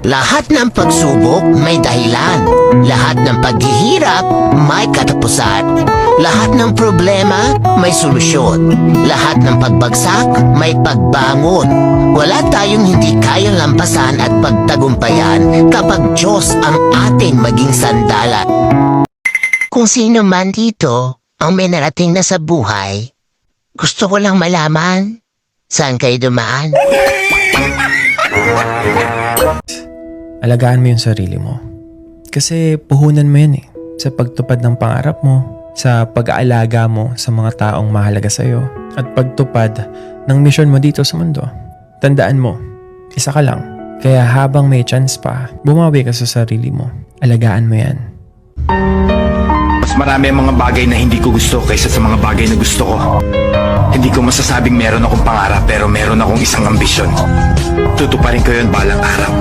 Lahat ng pagsubok may dahilan. Lahat ng paghihirap may katapusan. Lahat ng problema may solusyon. Lahat ng pagbagsak may pagbangon. Wala tayong hindi kayang lampasan at pagtagumpayan kapag Diyos ang ating maging sandalan. Kung sino man dito ang may narating na sa buhay, gusto ko lang malaman saan kayo dumaan. Alagaan mo yung sarili mo. Kasi puhunan mo yan eh. Sa pagtupad ng pangarap mo, sa pag-aalaga mo sa mga taong mahalaga sa'yo, at pagtupad ng misyon mo dito sa mundo. Tandaan mo, isa ka lang. Kaya habang may chance pa, bumawi ka sa sarili mo. Alagaan mo yan. Mas marami ang mga bagay na hindi ko gusto kaysa sa mga bagay na gusto ko. Hindi ko masasabing meron akong pangarap pero meron akong isang ambisyon. Tutuparin ko yun balang araw.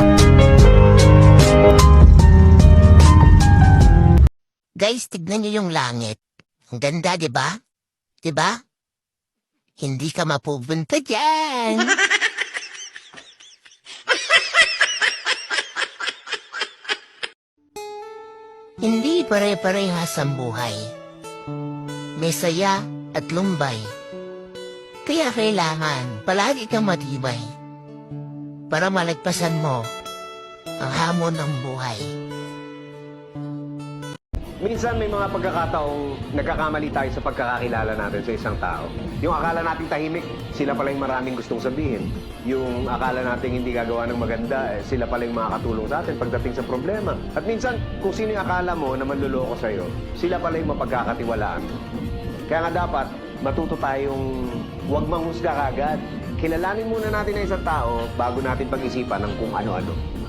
Guys, tignan niyo yung langit. Ang ganda, di ba? Di ba? Hindi ka mapupunta dyan. Hindi pare-parehas ang buhay. May saya at lumbay. Kaya kailangan palagi kang matibay para malagpasan mo ang hamon ng buhay. Minsan may mga pagkakataong nagkakamali tayo sa pagkakakilala natin sa isang tao. Yung akala nating tahimik, sila pala yung maraming gustong sabihin. Yung akala nating hindi gagawa ng maganda, eh, sila pala yung makakatulong sa atin pagdating sa problema. At minsan, kung sino yung akala mo na manluloko sa'yo, sila pala yung mapagkakatiwalaan. Kaya nga dapat, matuto tayong huwag manghusga kagad. Kilalanin muna natin ang isang tao bago natin pag-isipan ng kung ano-ano.